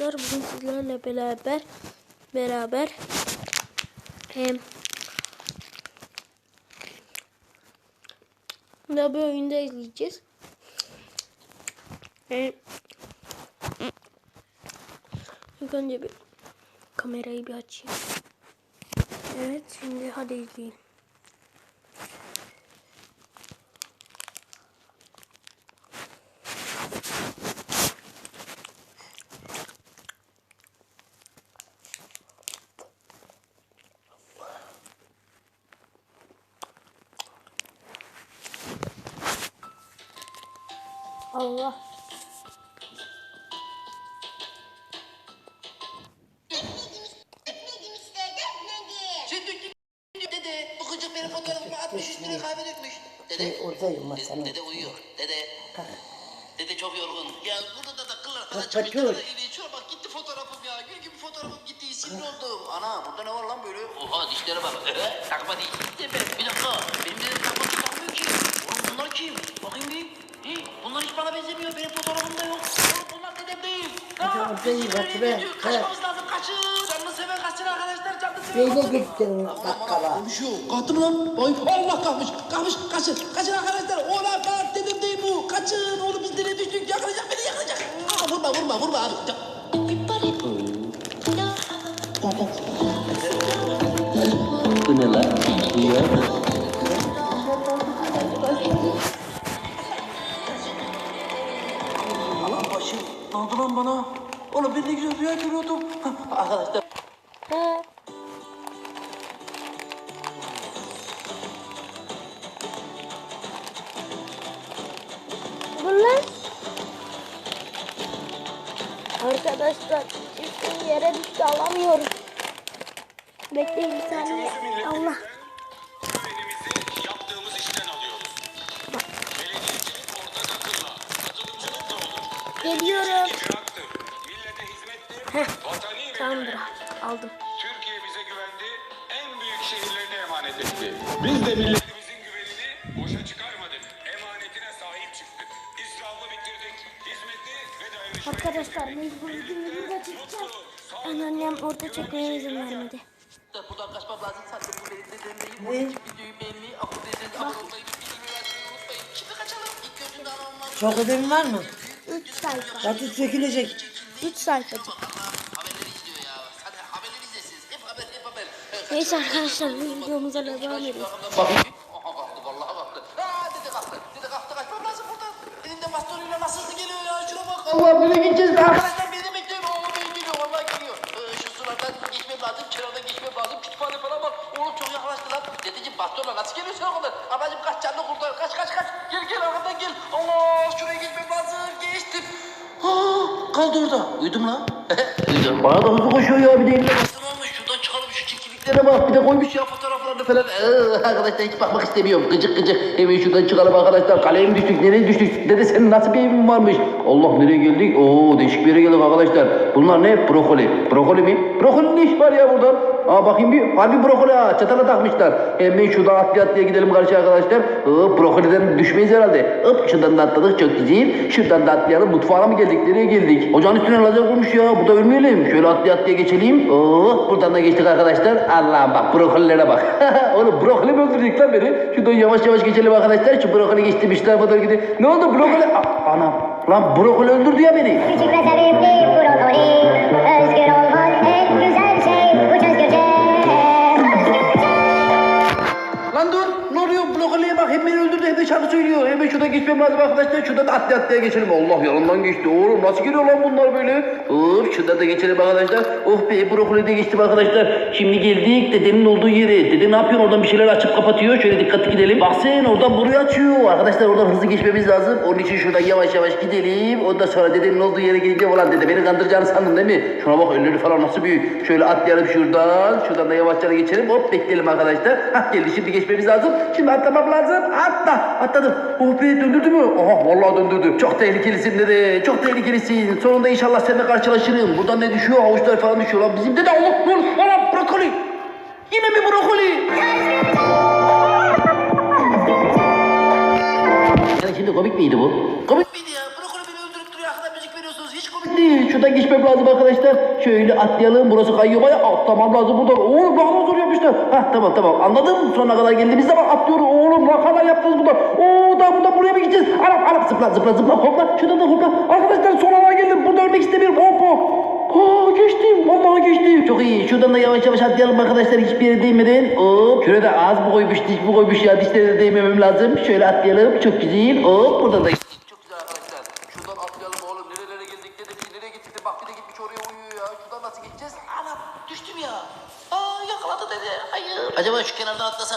arkadaşlar. Bugün sizlerle beraber beraber hem da bir oyunda izleyeceğiz. Hem, ilk önce bir kamerayı bir açayım. Evet şimdi hadi izleyin. Dede. Bu gıcık benim fotoğrafımı atmış üstüne kahve dökmüş. Dede. Şey, oradayım masanın. Dede uyuyor. Dede. Dede çok yorgun. Ya burada da. Kalk, Çıkmış kaçıyor. da evi içiyor. Bak gitti fotoğrafım ya. Gül gibi fotoğrafım gitti. Sinir oldum. Ana burada ne var lan böyle? Oha dişlere bak. takma diş. Bir dakika. Benim dedem takma diş takmıyor ki. Oğlum bunlar kim? Bakayım bir. Hey, bunlar hiç bana benzemiyor. Benim fotoğrafımda yok. Oğlum bunlar dedem değil. Evin be. gidiyor. Kaçmamız lazım. Kaçın. Neyle gittin bakkala? Konuşuyor. Kalktı mı lan? Ay Allah kalkmış. Kalkmış. Kaçın. Kaçın arkadaşlar. Ola kalk dedim değil bu. Kaçın. Oğlum biz nereye düştük? Yakalayacak beni yakalayacak. Aa, vurma vurma vurma abi. Ya- Bu ne lan? Başım. Ne oldu lan bana? Oğlum ben ne güzel rüya görüyordum. Arkadaşlar. Alamıyoruz. Anneannem orada çekmeye izin vermedi. Buradan kaçmam lazım. Sadece bu benim dediğim değil. Videoyu beğenmeyi, abone olmayı, abone olmayı, bildirimleri açmayı unutmayın. Şimdi kaçalım. İlk gördüğümde anam var. Çok ödevin var mı? 3 sayfa. Zaten sökülecek. 3 sayfacık. Haberleri izliyor ya. Hadi haberleri izlesiniz. Hep haber, hep haber. Neyse arkadaşlar bu videomuza devam edelim. Bakayım. Aha kalktı vallahi kalktı. Aa dede kalktı. Dede kalktı kaçmam lazım buradan. Elinde bastonuyla nasıl hızlı geliyor ya şuna bak. Allah böyle gideceğiz be. Arkadaşlar beni de bekliyorum. Oğlum beni geliyor vallahi geliyor. Ee, şu sulardan geçmem lazım. Kenardan geçmem lazım. Kütüphane falan var. Oğlum çok yaklaştı lan. Dedeciğim bastonla nasıl geliyorsun o kadar? Ablacığım kaç canlı kurtar. Kaç kaç kaç. Gel gel arkadan gel. Allah şuraya geçmem lazım. Geçtim. Aa, kaldı orada. Uyudum lan. Bana da hızlı koşuyor ya bir de eline bastın almış. Şuradan çıkalım şu çirkinliklere bak. Bir de koymuş ya fotoğraflarını falan. Ee, arkadaşlar hiç bakmak istemiyorum. Gıcık gıcık. Hemen şuradan çıkalım arkadaşlar. Kaleye mi düştük? Nereye düştük? Dede senin nasıl bir evin varmış? Allah nereye geldik? Oo değişik bir yere geldik arkadaşlar. Bunlar ne? Brokoli. Brokoli mi? Brokoli ne iş var ya buradan? Aa bakayım bir. Harbi brokoli ha. Çatala takmışlar. Hemen şuradan atlaya atlaya gidelim karşı arkadaşlar. Hop brokoliden düşmeyiz herhalde. Hop şuradan da atladık çok güzel. Şuradan da atlayalım. Mutfağa mı geldik? Nereye geldik? Ocağın üstüne lazer olmuş ya. Burada ölmeyelim. Şöyle atlaya atlaya geçelim. Oh buradan da geçtik arkadaşlar. Allah'ım bak brokolilere bak. Oğlum brokoli mi öldürecek lan beni? Şuradan yavaş yavaş geçelim arkadaşlar. Şu brokoli geçti bir tarafa doğru gidiyor. Ne oldu brokoli? A- anam. Lan brokoli öldürdü ya beni. Küçük ve sevimli brokoli Özgür olmak de şarkı söylüyor. Hemen şuradan geçmem lazım arkadaşlar. Şuradan atlaya atlaya geçelim. Allah yanından geçti. Oğlum nasıl geliyor lan bunlar böyle? Hop şuradan da geçelim arkadaşlar. Oh be brokoli de geçtim arkadaşlar. Şimdi geldik dedenin olduğu yere. Dede ne yapıyor oradan bir şeyler açıp kapatıyor. Şöyle dikkatli gidelim. Bak sen oradan buraya açıyor. Arkadaşlar oradan hızlı geçmemiz lazım. Onun için şuradan yavaş yavaş gidelim. Ondan sonra dedenin olduğu yere gelince olan dede beni kandıracağını sandın değil mi? Şuna bak elleri falan nasıl büyük. Şöyle atlayalım şuradan. Şuradan da yavaşça geçelim. Hop bekleyelim arkadaşlar. Hah geldi şimdi geçmemiz lazım. Şimdi atlamam lazım. Atla. Atladım. Oh be döndürdü mü? Aha vallahi döndürdü. Çok tehlikelisin dede. Çok tehlikelisin. Sonunda inşallah seninle karşılaşırım. Buradan ne düşüyor? Havuçlar falan düşüyor lan. Bizim dede Allah ne olur. Anam brokoli. Yine mi brokoli? Yani şimdi komik miydi bu? Komik miydi ya? Brokoli beni öldürüp duruyor. Arkadan müzik veriyorsunuz. Hiç komik değil. İyi. Şuradan geçmem lazım arkadaşlar. Şöyle atlayalım. Burası kayıyor baya. Atlamam lazım buradan. Oğlum kadar zor yapmışlar. Hah tamam tamam anladım. Sonuna kadar geldiğimiz zaman atlıyoruz. Oğlum ne kadar yaptınız burada. Oo daha buradan buraya mı gideceğiz? Anam anam zıpla zıpla zıpla hopla. Şuradan da hopla. Arkadaşlar son alana geldim. Burada ölmek istemiyorum. Hop hop. Aa geçtim. Vallahi geçtim. Çok iyi. Şuradan da yavaş yavaş atlayalım arkadaşlar. Hiçbir yere değmeden. Hop. Şurada ağız mı koymuş, diş mi koymuş ya. Dişlere değmemem lazım. Şöyle atlayalım. Çok güzel. Hop. Burada da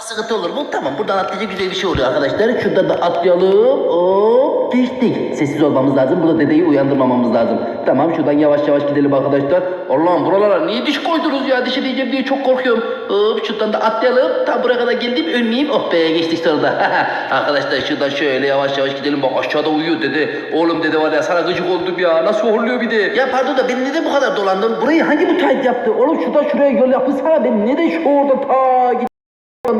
sıkıntı olur mu? Tamam buradan atlayacak güzel bir şey oluyor arkadaşlar. Şuradan da atlayalım. Hop geçtik. Sessiz olmamız lazım. Burada dedeyi uyandırmamamız lazım. Tamam şuradan yavaş yavaş gidelim arkadaşlar. Allah'ım buralara niye diş koydunuz ya? Dişe diyeceğim diye çok korkuyorum. Hop şuradan da atlayalım. Tam buraya kadar geldim ölmeyeyim. Oh be geçtik sonunda. arkadaşlar şuradan şöyle yavaş yavaş gidelim. Bak aşağıda uyuyor dede. Oğlum dede var ya sana gıcık oldum ya. Nasıl horluyor bir de. Ya pardon da ben neden bu kadar dolandım? Burayı hangi müteahhit yaptı? Oğlum şuradan şuraya yol yapılsana. Ben neden şu orada ta gittim?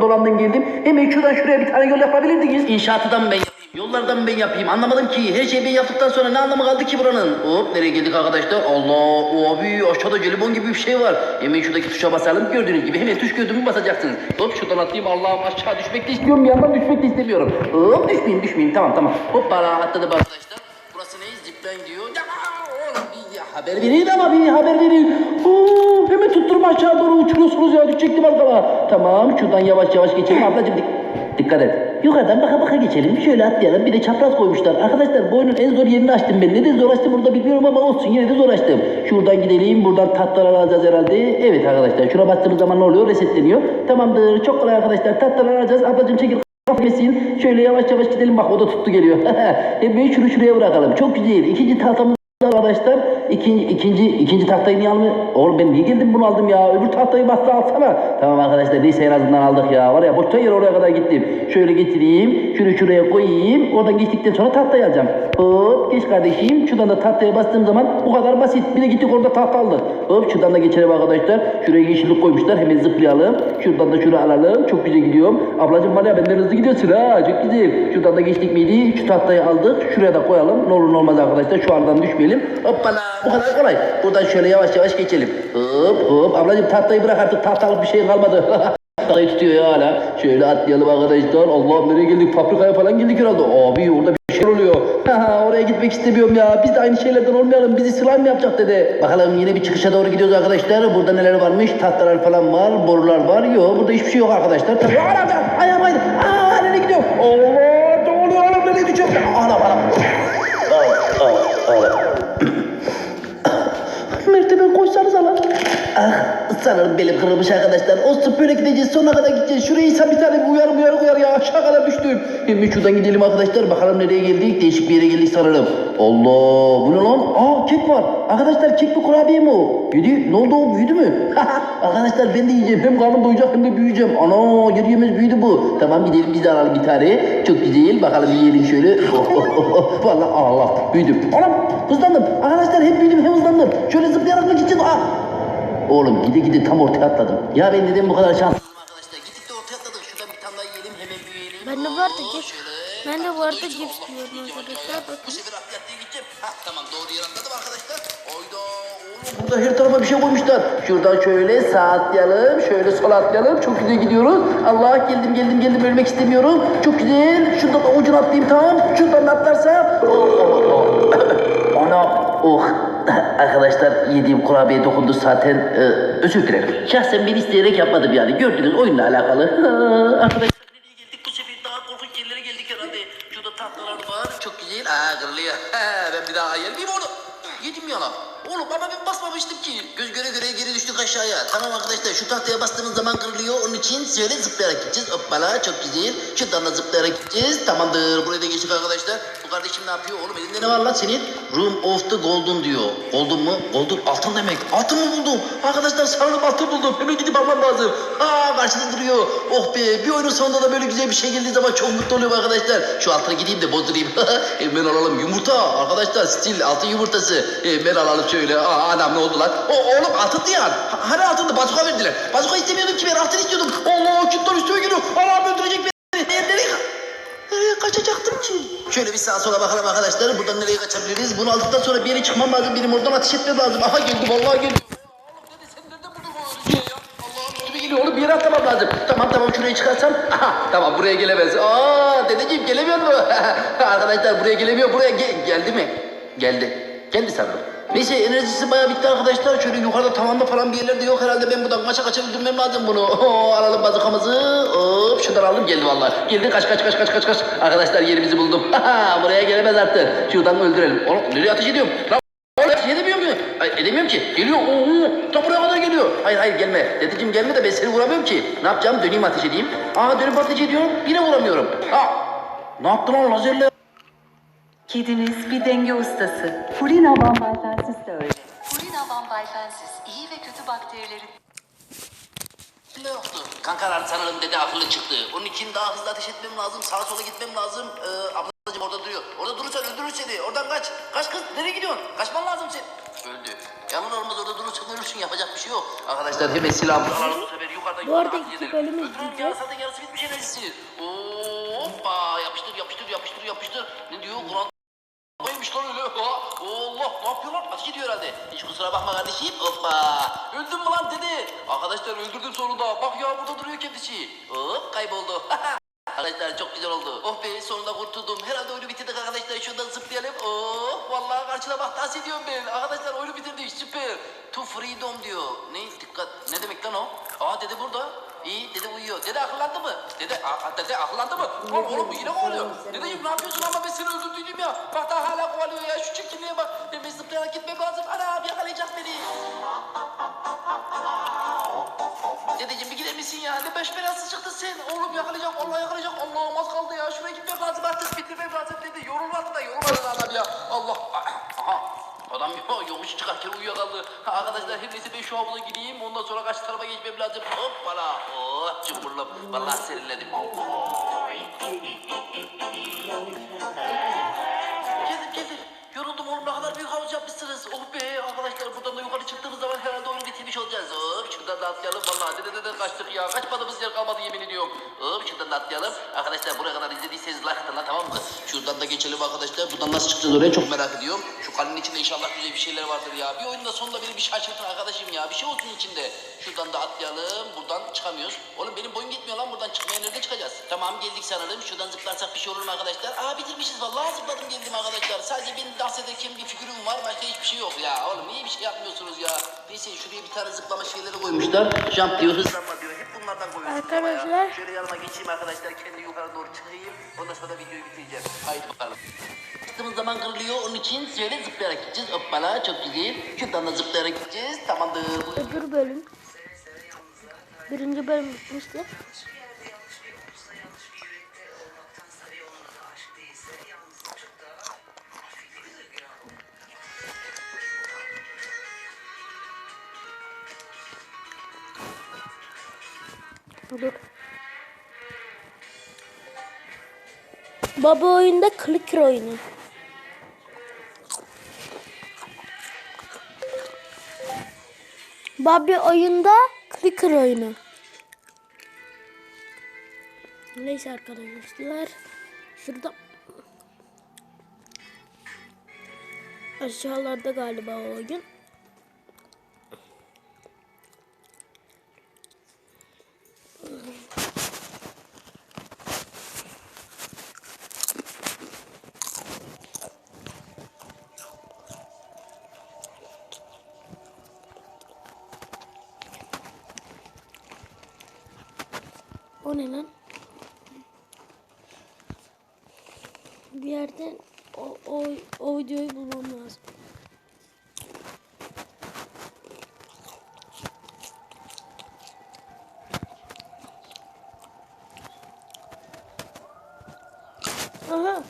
Buradan dolandım geldim. Hemen şuradan şuraya bir tane yol yapabilirdiniz. İnşaatı mı ben yapayım? Yollardan ben yapayım? Anlamadım ki. Her şeyi ben yaptıktan sonra ne anlamı kaldı ki buranın? Hop nereye geldik arkadaşlar? Allah abi aşağıda jelibon gibi bir şey var. Hemen şuradaki tuşa basalım. Gördüğünüz gibi hemen tuş gördüğümü basacaksınız. Hop şuradan atlayayım. Allah'ım aşağı düşmek de istiyorum. Bir yandan düşmek de istemiyorum. Hop düşmeyeyim düşmeyeyim. Tamam tamam. Hop bana atladım arkadaşlar. Haber verin ama bir haber verin. Oo, hemen tutturma aşağı doğru uçuruyorsunuz ya. Düşecektim az kala. Tamam şuradan yavaş yavaş geçelim. Ablacığım dik- dikkat et. Yukarıdan baka baka geçelim. Şöyle atlayalım. Bir de çapraz koymuşlar. Arkadaşlar bu oyunun en zor yerini açtım ben. Ne de zor açtım burada bilmiyorum ama olsun. Yine de zor açtım. Şuradan gidelim. Buradan tatlılar alacağız herhalde. Evet arkadaşlar. Şuna bastığımız zaman ne oluyor? Resetleniyor. Tamamdır. Çok kolay arkadaşlar. Tatlılar alacağız. Ablacığım çekil. Kafesin. Şöyle yavaş yavaş gidelim. Bak o da tuttu geliyor. Hemen şunu şuraya bırakalım. Çok güzel. İkinci tahtamız arkadaşlar. İkinci, ikinci, ikinci tahtayı niye almıyor? Oğlum ben niye geldim bunu aldım ya? Öbür tahtayı bastı alsana. Tamam arkadaşlar neyse en azından aldık ya. Var ya boşta yer oraya kadar gittim. Şöyle getireyim. Şunu şuraya koyayım. Oradan geçtikten sonra tahtayı alacağım. Hop geç kardeşim. Şuradan da tahtaya bastığım zaman bu kadar basit. Bir de gittik orada tahta aldık. Hop şuradan da geçelim arkadaşlar. Şuraya yeşillik koymuşlar. Hemen zıplayalım. Şuradan da şunu alalım. Çok güzel gidiyorum. Ablacığım var ya benden hızlı gidiyorsun ha. Çok güzel. Şuradan da geçtik miydi? Şu tahtayı aldık. Şuraya da koyalım. Ne olur ne olmaz arkadaşlar. Şu aradan düşmeyelim. Hoppala. Bu kadar kolay. Buradan şöyle yavaş yavaş geçelim. Hop hop. Ablacığım tahtayı bırak artık. Tahtalık bir şey kalmadı. Tahtayı tutuyor ya hala. Şöyle atlayalım arkadaşlar. Allah'ım nereye geldik? Fabrikaya falan geldik herhalde. Abi orada bir şey oluyor. Oraya gitmek istemiyorum ya. Biz de aynı şeylerden olmayalım. Bizi slime yapacak dede? Bakalım yine bir çıkışa doğru gidiyoruz arkadaşlar. Burada neler varmış? Tahtalar falan var. Borular var. Yok burada hiçbir şey yok arkadaşlar. Tabii. Anam anam. Ayağım kaydı. Aa nereye gidiyorum? Allah ne oluyor oğlum nereye düşüyorum? Anam anam. Aa, aa, aa. Mertebe koysanız lan. Ah sanırım belim kırılmış arkadaşlar. Olsun böyle gideceğiz sonuna kadar gideceğiz. Şuraya insan bir tane bir uyarı uyarı uyarı ya aşağı kadar düştüm. Hemen şuradan gidelim arkadaşlar bakalım nereye geldik. Değişik bir yere geldik sanırım. Allah bu ne lan? Aa kek var. Arkadaşlar kek mi kurabiye mi o? Yedi ne oldu o büyüdü mü? arkadaşlar ben de yiyeceğim. Hem karnım doyacak hem de büyüyeceğim. Ana yer yemez büyüdü bu. Tamam gidelim biz de alalım bir tane. Çok güzel. Bakalım yiyelim şöyle. Oh, oh, oh. Vallahi Allah büyüdüm. Anam hızlandım. Arkadaşlar hem büyüdüm hem hızlandım. Şöyle zıplayarak mı gideceğiz? Aa, Oğlum gide gide tam ortaya atladım. Ya ben dedim bu kadar şanssızım arkadaşlar. Gittik de ortaya atladık. Şuradan bir tane daha yiyelim hemen büyüyelim. Ben de bu arada cips. Ben de bu arada cips yiyeceğim arkadaşlar. Bu sefer atlayat diye gideceğim. Hah tamam doğru yer atladım arkadaşlar. Oyda oğlum burada her tarafa bir şey koymuşlar. Şuradan şöyle sağ atlayalım. Şöyle sol atlayalım. Çok güzel gidiyoruz. Allah geldim geldim geldim ölmek istemiyorum. Çok güzel. Şuradan da ucunu atlayayım tamam. Şuradan da atlarsam. Oh. Ana oh. Arkadaşlar yediğim kurabiye dokundu zaten. Ee, özür dilerim. Şahsen ben isteyerek yapmadım yani. Gördünüz oyunla alakalı. Arkadaşlar nereye geldik bu sefer daha korkunç yerlere geldik herhalde. Şurada tahtalar var. Çok güzel. Aa kırılıyor. ben bir daha yer onu? Yedim ya lan. Oğlum ama ben basmamıştım ki. Göz göre göre geri düştük aşağıya. Tamam arkadaşlar şu tahtaya bastığımız zaman kırılıyor. Onun için şöyle zıplayarak gideceğiz. Hoppala çok güzel. Şuradan da zıplayarak gideceğiz. Tamamdır. Buraya da geçtik arkadaşlar. Bu kardeşim ne yapıyor? Oğlum elinde ne var lan senin? Room of the Golden diyor. Golden mu? Golden altın demek. Altın mı buldum? Arkadaşlar sanırım altın buldum. Hemen gidip almam lazım. Aa karşıda duruyor. Oh be bir oyunun sonunda da böyle güzel bir şey geldiği zaman çok mutlu oluyorum arkadaşlar. Şu altına gideyim de bozdurayım. Hemen alalım yumurta. Arkadaşlar stil altın yumurtası. Hemen alalım şöyle. Aa anam ne oldu lan? O, oğlum altındı ya. Ha- Hani altındı? Bazuka verdiler. Bazuka istemiyordum ki ben altın istiyordum. Allah kütler üstüme geliyor. Allah'ım öldürecek beni. Nereye, nereye, kaçacaktım ki? Şöyle bir sağa sola bakalım arkadaşlar. Buradan nereye kaçabiliriz? Bunu aldıktan sonra bir yere çıkmam lazım. Benim oradan ateş etmem lazım. Aha geldi vallahi geldi. Geliyor oğlum bir yere atlamam lazım. Tamam tamam şuraya çıkarsam. Aha tamam buraya gelemez. Aa dedeciğim gelemiyor mu? arkadaşlar buraya gelemiyor. Buraya ge- geldi mi? Geldi. Geldi sanırım. Neyse enerjisi bayağı bitti arkadaşlar. Şöyle yukarıda tavanda falan bir yerlerde yok herhalde. Ben buradan kaça kaça öldürmem lazım bunu. Oo, alalım bazukamızı. Hop şuradan aldım geldi vallahi. Geldi kaç kaç kaç kaç kaç kaç. Arkadaşlar yerimizi buldum. Buraya gelemez artık. Şuradan öldürelim. Oğlum nereye ateş ediyorum? Lan edemiyorum ki. Ay, edemiyorum ki. Geliyor. Oo, ta buraya kadar geliyor. Hayır hayır gelme. Dedeciğim gelme de ben seni vuramıyorum ki. Ne yapacağım? Döneyim ateş edeyim. Aa dönüp ateş ediyorum. Yine vuramıyorum. Aa. Ne yaptın lan lazerle? Kediniz bir denge ustası. Purina Van Balfensis de öyle. Purina Van Balfensis iyi ve kötü bakterilerin Ne yaptı? Kankalar sanırım dede akıllı çıktı. Onun için daha hızlı ateş etmem lazım. Sağa sola gitmem lazım. Ee, ablacığım orada duruyor. Orada durursan öldürür seni. Oradan kaç. Kaç kız. Nereye gidiyorsun? Kaçman lazım sen. Öldü. Yalan olmaz orada durursan ölürsün. Yapacak bir şey yok. Arkadaşlar hemen silahımızı alalım. Bu sefer yukarıdan Bu arada iki bölüm izleyeceğiz. Zaten yarısı bitmiş enerjisi. Hoppa. Yapıştır yapıştır yapıştır yapıştır. Ne diyor? Kur'an Neymiş lan öyle? Ha? Allah ne yapıyor lan? Ateş ediyor herhalde. Hiç kusura bakma kardeşim. Hoppa. Öldün mü lan dede? Arkadaşlar öldürdüm sonunda. Bak ya burada duruyor kendisi. Hop kayboldu. Arkadaşlar çok güzel oldu. Oh be sonunda kurtuldum. Herhalde oyunu bitirdik arkadaşlar. Şuradan zıplayalım. Oh vallahi karşıda bak dans ediyorum ben. Arkadaşlar oyunu bitirdik süper. To freedom diyor. Ne dikkat ne demek lan o? Aa dede burada. İyi dede uyuyor. Dede akıllandı mı? Dede, a, dede akıllandı mı? Oğlum, oğlum bu yine kovalıyor. Dedeciğim ne yapıyorsun ama ben seni öldürdüydüm ya. Bak daha hala kovalıyor ya şu çirkinliğe bak. Ben bir zıplayarak gitmem lazım. Anam yakalayacak beni. Dedeciğim bir gider misin ya? Ne beş belası çıktın sen. Oğlum yakalayacak, Allah yakalayacak. Allah'ım az kaldı ya. Şuraya gitmek lazım artık. Bitirmem lazım dedi. Yorulmadı da yorulmadı da adam ya. Allah. Adam yokuş çıkarken uyuyakaldı. Arkadaşlar her neyse ben şu havuza gideyim. Ondan sonra karşı tarafa geçmem lazım. Hoppala. Oh cımbırlam. Vallahi serinledim. Geldim geldim. Yoruldum oğlum ne kadar büyük havuz yapmışsınız. Oh be arkadaşlar buradan da yukarı çıktığımız zaman herhalde oyunu bitirmiş olacağız. Hop şuradan da atlayalım. Vallahi dede dede kaçtık ya. Kaçmadığımız yer kalmadı yemin ediyorum. Hop şuradan da atlayalım. Arkadaşlar buraya kadar izlediyseniz like atın tamam mı? Şuradan da geçelim arkadaşlar. Buradan nasıl çıkacağız oraya çok merak ediyorum. Şu kalenin içinde inşallah güzel bir şeyler vardır ya. Bir oyunda sonunda beni bir şaşırtın arkadaşım ya. Bir şey olsun içinde. Şuradan da atlayalım. Buradan çıkamıyoruz. Oğlum benim boyum yetmiyor lan buradan çıkmaya nerede çıkacağız? Tamam geldik sanırım. Şuradan zıplarsak bir şey olur mu arkadaşlar? Aa bitirmişiz vallahi zıpladım geldim arkadaşlar. Sadece benim dans ederken bir figürüm var. Başka hiçbir şey yok ya. Oğlum niye bir şey yapmıyorsunuz ya? Neyse şuraya bir tane zıplama şeyleri koymuşlar. Jump diyor, hızlanma diyor. Hep bunlardan ya. Arkadaşlar. Şöyle yanıma geçeyim arkadaşlar. Kendi yukarı doğru çıkayım. Ondan sonra videoyu bitireceğim. Haydi bakalım. Çıktığımız zaman kırılıyor. Onun için şöyle zıplayarak gideceğiz. Hoppala çok güzel. Şuradan da zıplayarak gideceğiz. Tamamdır. öbür bölüm. Birinci bölüm bitmişti. Dur. Baba oyunda clicker oyunu. Bobby oyunda clicker oyunu. Neyse arkadaşlar. Şurada aşağılarda galiba o oyun. O ne lan? Bir yerden o, o, o videoyu bulmam lazım. Aha.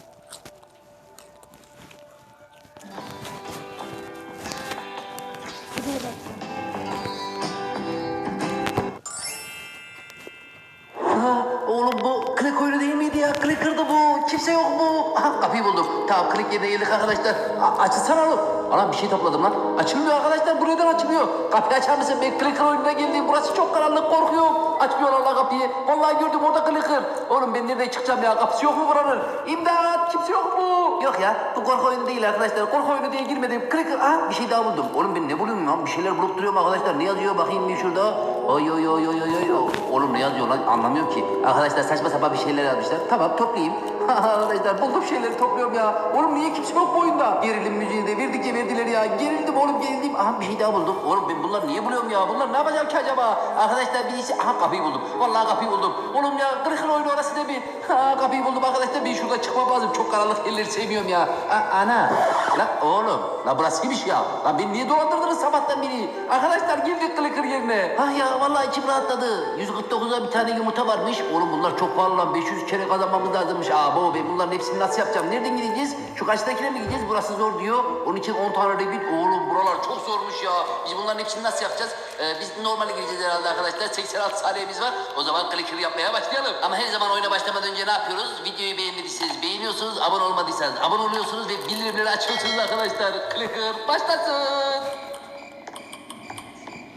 Oğlum bu klik oyunu değil miydi ya? Clicker'dı bu. Kimse yok mu? Aha kapıyı buldum. Tamam klik yerine geldik arkadaşlar. A- açılsana oğlum. Anam bir şey topladım lan. Açılmıyor arkadaşlar. Bu neden açılmıyor? Kapıyı açar mısın? Ben clicker oyununa geldim. Burası çok karanlık korkuyorum. Açmıyorlar lan kapıyı. Vallahi gördüm orada clicker. Oğlum ben nereden çıkacağım ya? Kapısı yok mu buranın? İmdat! Kimse yok mu? Yok ya. Bu korku oyunu değil arkadaşlar. Korku oyunu diye girmedim. Clicker. Aha bir şey daha buldum. Oğlum ben ne buluyorum lan? Bir şeyler bulup duruyorum arkadaşlar. Ne yazıyor? Bakayım bir şurada. Oy oy oy oy oy oy. Oğlum ne yazıyor lan? Anlamıyorum ki. Arkadaşlar saçma sapan bir şeyler yazmışlar. Tamam toplayayım. Arkadaşlar buldum şeyleri topluyorum ya. Oğlum niye kimse yok bu oyunda? Gerilim müziğini de verdikçe verdiler ya. Gerildim oğlum gerildim. Aha bir şey daha buldum. Oğlum ben bunları niye buluyorum ya? Bunlar ne yapacağım ki acaba? Arkadaşlar birisi... Aha kapıyı buldum. Vallahi kapıyı buldum. Oğlum ya kırıkın oyunu orası da bir. Ha kapıyı buldum arkadaşlar. Bir şurada çıkmam lazım. Çok karanlık yerleri sevmiyorum ya. A- ana. Lan oğlum. Lan burası kimmiş ya? Lan beni niye dolandırdınız sabahtan beri? Arkadaşlar girdik kılıkır yerine. Ah ya vallahi içim rahatladı. 149'a bir tane yumurta varmış. Oğlum bunlar çok pahalı lan. 500 kere kazanmamız lazımmış. Aa baba ben bunların hepsini nasıl yapacağım? Nereden gideceğiz? Şu karşıdakine mi gideceğiz? Burası zor diyor. Onun için 10 tane rebit. Oğlum buralar çok zormuş ya. Biz bunların hepsini nasıl yapacağız? Ee, biz normale gireceğiz herhalde arkadaşlar. 86 saniyemiz var. O zaman clicker yapmaya başlayalım. Ama her zaman oyuna başlamadan önce ne yapıyoruz? Videoyu beğenmediyseniz beğeniyorsunuz. Abone olmadıysanız abone oluyorsunuz ve bildirimleri açıyorsunuz arkadaşlar. Clicker başlasın.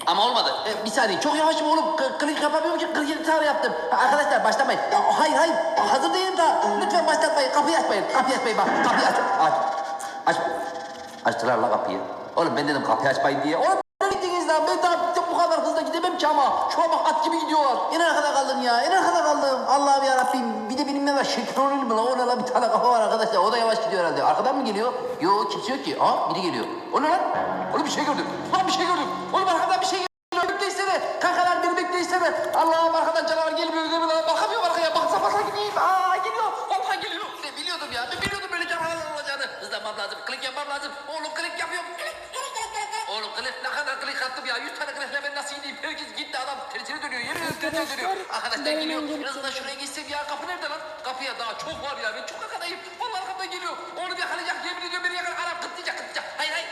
Ama olmadı. Ee, bir saniye çok yavaşım oğlum. K- klik yapamıyorum ki 47 tane yaptım. Ha, Arkadaşlar başlamayın. Ya, hayır hayır hazır değilim daha. Lütfen başlatmayın. Kapıyı açmayın. Kapıyı açmayın bak. Kapıyı aç. Aç. Aç. Açtılar la kapıyı. Oğlum ben dedim kapıyı açmayın diye. Oğlum ne gittiniz lan? Ben daha bu kadar hızlı gidemem ki ama. Şu an bak at gibi gidiyorlar. En arkada kaldım ya. En arkada kaldım. Allah'ım ya Rabbim. Bir de benim ne var? Şeker olur mu lan? O ne lan? Bir tane kafa var arkadaşlar. O da yavaş gidiyor herhalde. Arkadan mı geliyor? Yok kimse yok ki. Aa biri geliyor. O ne lan? Oğlum bir şey gördüm. Lan bir şey gördüm. Oğlum arkadan bir şey geliyor. Beklesene. Kankalar beni beklesene. Allah'ım arkadan canavar gelmiyor değil mi lan? Bakamıyorum arkaya. Baksa baksa gideyim. Aa geliyor. Vallahi geliyor. Ben biliyordum ya. Ben biliyordum böyle canavarlar olacağını. Hızlanmam lazım. Klik yapmam lazım. Oğlum klik yapıyorum. Klik. klik, klik, klik. Oğlum klik ne kadar klik attım ya. Yüz tane klikle ben nasıl gideyim? Herkes gitti adam. Tersine dönüyor. Yemin ederim tersine dönüyor. Arkadaşlar geliyor. En azından şuraya geçsem ya. Kapı nerede lan? Kapıya daha çok var ya. Ben çok arkadayım. Vallahi arkamdan geliyor. Onu bir yakalayacak. Yemin ediyorum beni yakalayacak. Anam kıtlayacak kıtlayacak. Hayır hayır.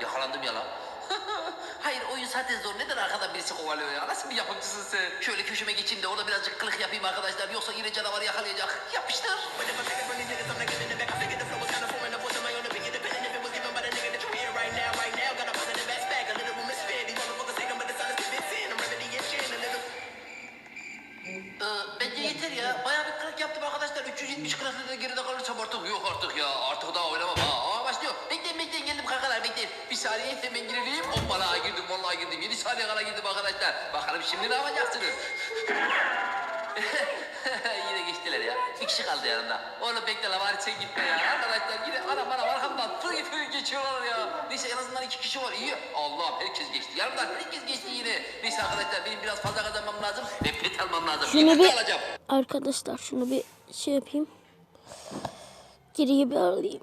Yakalandım ya lan. Hayır oyun zaten zor. Neden arkadan birisi kovalıyor ya? Nasıl bir yapımcısın sen? Şöyle köşeme geçeyim de orada birazcık kılık yapayım arkadaşlar. Yoksa yine canavarı yakalayacak. Yapıştır. 7 saniye kala girdim arkadaşlar. Bakalım şimdi ne yapacaksınız? yine geçtiler ya. Bir kişi kaldı yanımda. Oğlum bekle la bari sen gitme ya. Arkadaşlar yine anam anam arkamdan fır fır geçiyorlar ya. Neyse en azından iki kişi var iyi. Allah herkes geçti. Yanımdan herkes geçti yine. Neyse arkadaşlar benim biraz fazla kazanmam lazım. Ve pet almam lazım. Şunu bir alacağım. arkadaşlar şunu bir şey yapayım. Geriye bir alayım.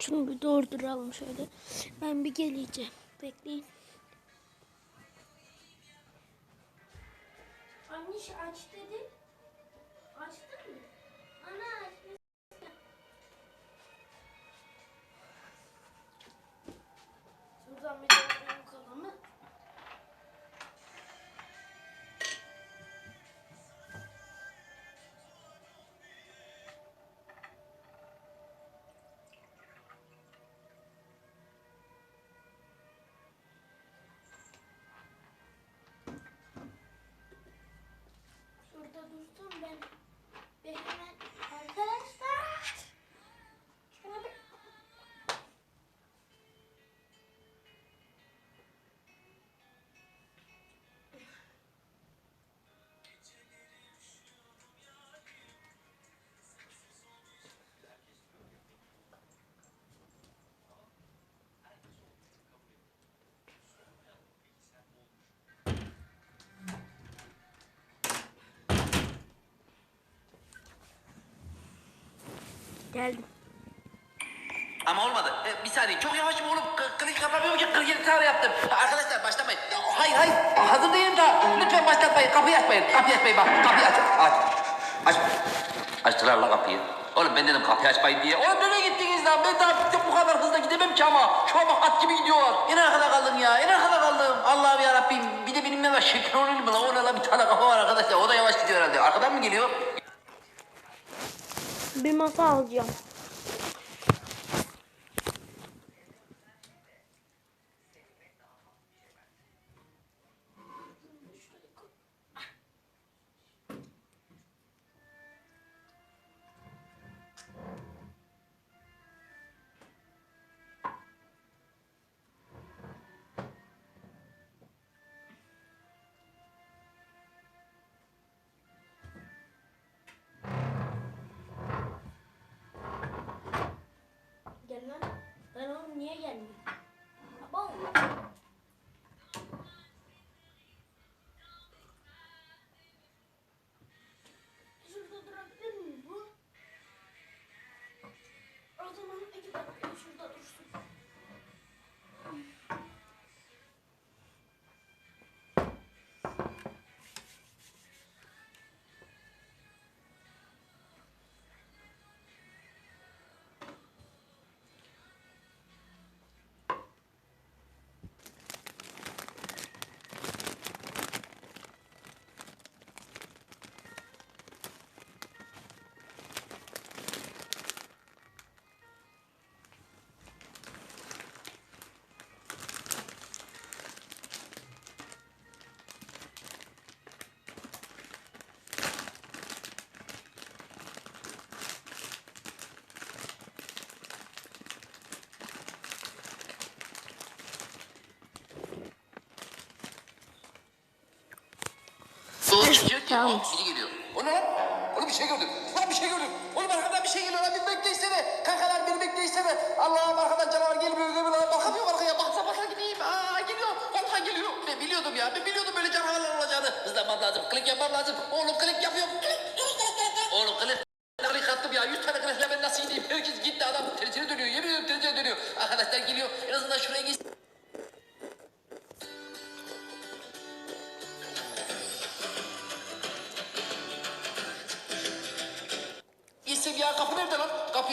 Şunu bir durduralım şöyle. Ben bir geleceğim. Bekleyin. Anne aç dedi. Açtın mı? Ana Şuradan bir dursun ben. Geldim. Ama olmadı. Ee, bir saniye çok yavaşım oğlum. K- klik yapamıyorum ki 47 tane yaptım. Arkadaşlar başlamayın. Ya, hayır hayır hazır değilim daha. Lütfen başlatmayın. Kapıyı açmayın. Kapıyı açmayın bak. Kapıyı aç. Aç. Aç. Açtılar la kapıyı. Oğlum ben dedim kapıyı açmayın diye. Oğlum nereye gittiniz lan? Ben daha bu kadar hızlı gidemem ki ama. Şu an bak at gibi gidiyorlar. En arkada kaldım ya. En arkada kaldım. Allah'ım ya Rabbim. Bir de benim var? Şeker olur mu lan? Bir tane kafa var arkadaşlar. O da yavaş gidiyor herhalde. Arkadan mı geliyor? Bir masa alacağım. Tamam. Aa, Biri geliyor. O ne lan? Oğlum bir şey gördüm. Lan bir şey gördüm. Oğlum arkadan bir şey geliyor lan. Bir bekle isteme. Kankalar beni bekle isteme. Allah'ım arkadan canavar gelmiyor mi lan? Bakamıyorum arkaya. Baksa baksa gideyim. Aa geliyor. Vallahi geliyor. Ben biliyordum ya. Ben biliyordum böyle canavarlar olacağını. Hızlanmam lazım. Klik yapmam lazım. Oğlum klik yapıyorum.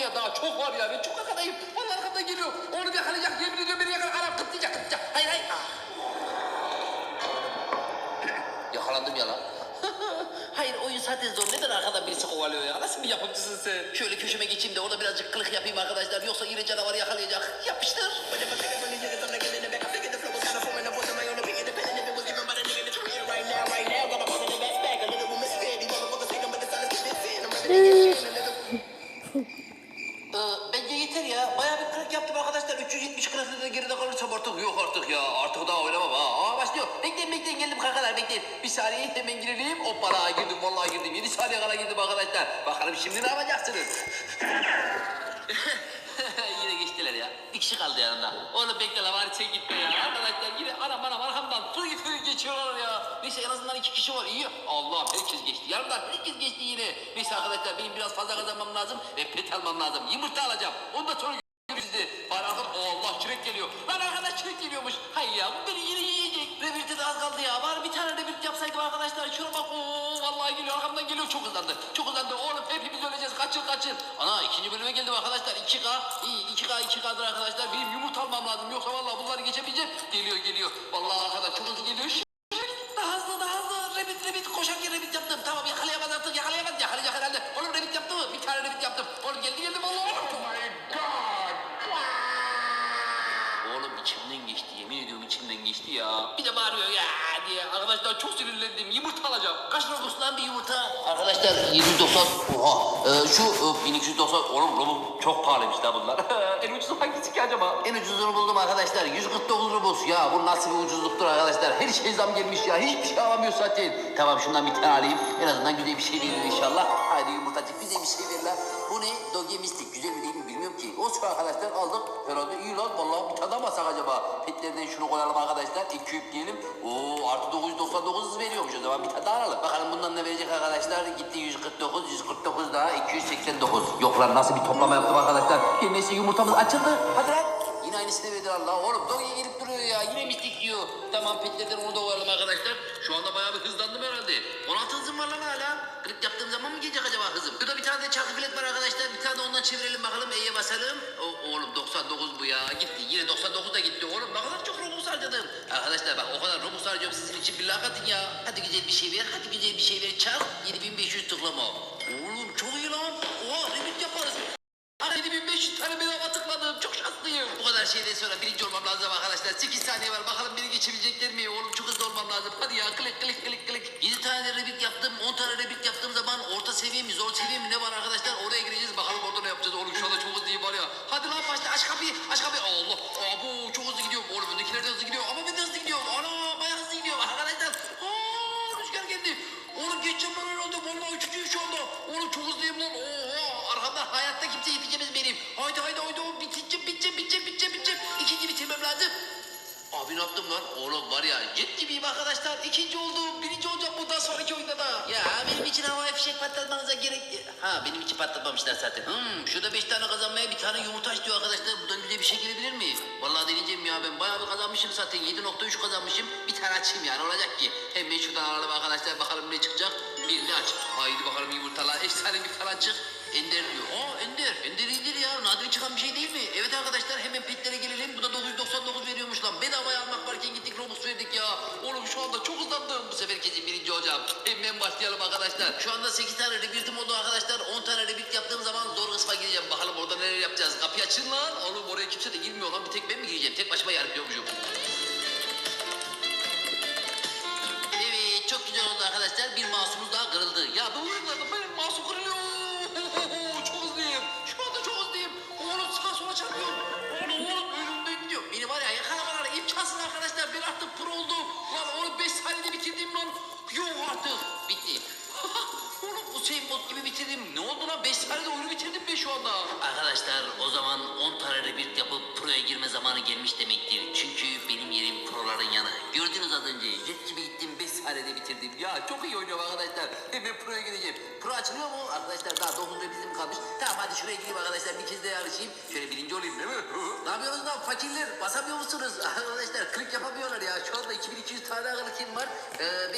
Kapıya daha çok var ya ben çok arkadayım. Vallahi arkamdan geliyor. Onu bir yakalayacak yemin ediyorum beni yakalar. Anam kıtlayacak kıtlayacak. Hayır hayır. Yakalandım ya lan. hayır oyun zaten zor. Neden arkadan birisi kovalıyor ya? Nasıl bir yapımcısın sen? Şöyle köşeme geçeyim de orada birazcık kılık yapayım arkadaşlar. Yoksa yine canavarı yakalayacak. Yapıştır. Ee, saniye hemen girelim. Hoppala girdim vallahi girdim. 7 saniye kala girdim arkadaşlar. Bakalım şimdi ne yapacaksınız? yine geçtiler ya. Bir kişi kaldı yanımda. Oğlum bekle la bari sen gitme ya. Arkadaşlar yine anam anam arkamdan fır fır geçiyorlar ya. Neyse en azından iki kişi var iyi. Allah herkes geçti. Yanımdan herkes geçti yine. Neyse arkadaşlar benim biraz fazla kazanmam lazım. Ve pet almam lazım. Yumurta alacağım. Ondan sonra görürüz sizi. Bari Allah çürek geliyor. Lan arkadaş çürek geliyormuş. Hay ya bu beni yine yiyecek. Revirte de az kaldı ya. Bari bir tane revirt yapsaydım arkadaşlar. Şuna bak. Oo, vallahi geliyor arkamdan geliyor. Çok hızlandı. Çok hızlandı. Oğlum hepimiz öleceğiz. Kaçın kaçın. Ana ikinci bölüme geldim arkadaşlar. 2K. İyi 2K 2K'dır arkadaşlar. Benim yumurta almam lazım. Yoksa vallahi bunları geçemeyeceğim. Geliyor geliyor. Vallahi arkadaş çok hızlı geliyor. Daha hızlı daha hızlı. Rebit rebit koşarken rebit yaptım. Tamam yakalayamaz artık yakalayamaz. Yakalayacak herhalde. Oğlum rebit yaptı mı? Bir tane rebit yaptım. Oğlum geldi geldi vallahi. Oğlum içimden geçti. Yemin ediyorum içimden geçti ya. Bir de bağırıyor ya diye. Arkadaşlar çok sinirlendim. Yumurta alacağım. Kaç Robux lan bir yumurta? Arkadaşlar 790. Oha. Ee, şu e, 1290. Oğlum Robux çok pahalıymış da bunlar. en ucuzu hangisi ki acaba? En ucuzunu buldum arkadaşlar. 149 Robux. Ya bu nasıl bir ucuzluktur arkadaşlar. Her şey zam gelmiş ya. Hiçbir şey alamıyor zaten. Tamam şundan bir tane alayım. En azından güzel bir şey verir inşallah. Haydi yumurtacık bize bir şey ver lan. Bu ne? Doge Mystic. Güzel mi değil mi ki. Olsun arkadaşlar aldık. Herhalde iyi lan. Vallahi bir alsak acaba? Petlerden şunu koyalım arkadaşlar. İki yüp diyelim. Oo artı 999 veriyormuş o zaman. Bir tane alalım. Bakalım bundan ne verecek arkadaşlar. Gitti 149, 149 daha 289. Yok lan nasıl bir toplama yaptım arkadaşlar. Her neyse yumurtamız açıldı. Hadi lan. Yine aynısını verdi Allah. Oğlum Doge'ye gelip duruyor ya. Yine mistik diyor. Tamam petlerden onu da koyalım arkadaşlar. Şu anda bayağı bir hızlandım herhalde. 16 hızım var hala. Klik yaptığım zaman mı gelecek acaba hızım? Burada bir tane de çarkı filet var arkadaşlar. Bir tane de ondan çevirelim bakalım. E'ye basalım. O, oğlum 99 bu ya. Gitti. Yine 99 da gitti. Oğlum ne kadar çok Robux harcadım. Arkadaşlar bak o kadar Robux harcıyorum sizin için. Billah atın ya. Hadi güzel bir şey ver. Hadi güzel bir şey ver. Çark 7500 tıklama. Oğlum çok iyi lan. Oha remit tane bedava tıkladım. Çok şanslıyım. Bu kadar şeyden sonra birinci olmam lazım arkadaşlar. 8 saniye var. Bakalım beni geçebilecekler mi? Oğlum çok hızlı olmam lazım. Hadi ya klik klik klik klik. 7 tane rebit yaptım. 10 tane rebit yaptığım zaman orta seviye mi zor seviye mi ne var arkadaşlar? Oraya gireceğiz. Bakalım orada ne yapacağız oğlum. Şu anda çok hızlıyım var ya. Hadi lan başla aç kapıyı. Aç kapıyı. Allah. Abo çok hızlı gidiyorum. Oğlum öndekiler de hızlı gidiyor. Ama ben de hızlı gidiyorum. Ana bayağı hızlı gidiyorum arkadaşlar. Aa, rüzgar geldi. Oğlum geçeceğim ben herhalde. Vallahi üçüncüyüm şu anda. Oğlum çok hızlıyım lan. Haydi haydi haydi. Biteceğim biteceğim Abi ne yaptım lan? Oğlum var ya jet gibiyim arkadaşlar. İkinci oldum. Birinci olacağım bundan sonraki oyunda da. Ya benim için havaya fişek patlatmanıza gerek... Ha benim için patlatmamışlar zaten. Hmm, şurada beş tane kazanmaya bir tane yumurta istiyor arkadaşlar. Buradan güzel bir şey gelebilir mi? Vallahi deneyeceğim ya ben bayağı bir kazanmışım zaten. 7.3 kazanmışım. Bir tane açayım yani olacak ki. Hemen şuradan alalım arkadaşlar bakalım ne çıkacak. Birini aç. Haydi bakalım yumurtalar. Efsane bir falan çık. Ender diyor. Aa Ender. Ender iyidir ya. Nadir çıkan bir şey değil mi? Evet arkadaşlar hemen petlere gelelim. Bu da 999 veriyormuş lan. Bedavaya almak varken gittik Robux verdik ya. Oğlum şu anda çok hızlandım. Bu sefer kesin birinci olacağım. Hemen başlayalım arkadaşlar. Şu anda 8 tane rebirtim oldu arkadaşlar. 10 tane rebirt yaptığım zaman zor kısma gireceğim. Bakalım orada neler yapacağız. Kapıyı açın lan. Oğlum oraya kimse de girmiyor lan. Bir tek ben mi gireceğim? Tek başıma yarışıyormuşum. Evet çok güzel oldu arkadaşlar. Bir masumuz daha kırıldı. Ya bu oyunlarda benim anda. Arkadaşlar o zaman 10 tane rebirth yapıp proya girme zamanı gelmiş demektir. Çünkü benim yerim proların yanı. Gördünüz az önce jet gibi gittim 5 saniyede bitirdim. Ya çok iyi oynuyorum arkadaşlar. Hemen proya gireceğim. Pro açılıyor mu? Arkadaşlar daha 9 rebirth'im kalmış. Tamam hadi şuraya gireyim arkadaşlar. Bir kez daha yarışayım. Şöyle birinci olayım değil mi? ne yapıyorsunuz lan fakirler? Basamıyor musunuz? Arkadaşlar klik yapamıyorlar ya. Şu anda 2200 tane klik'im var. Ee,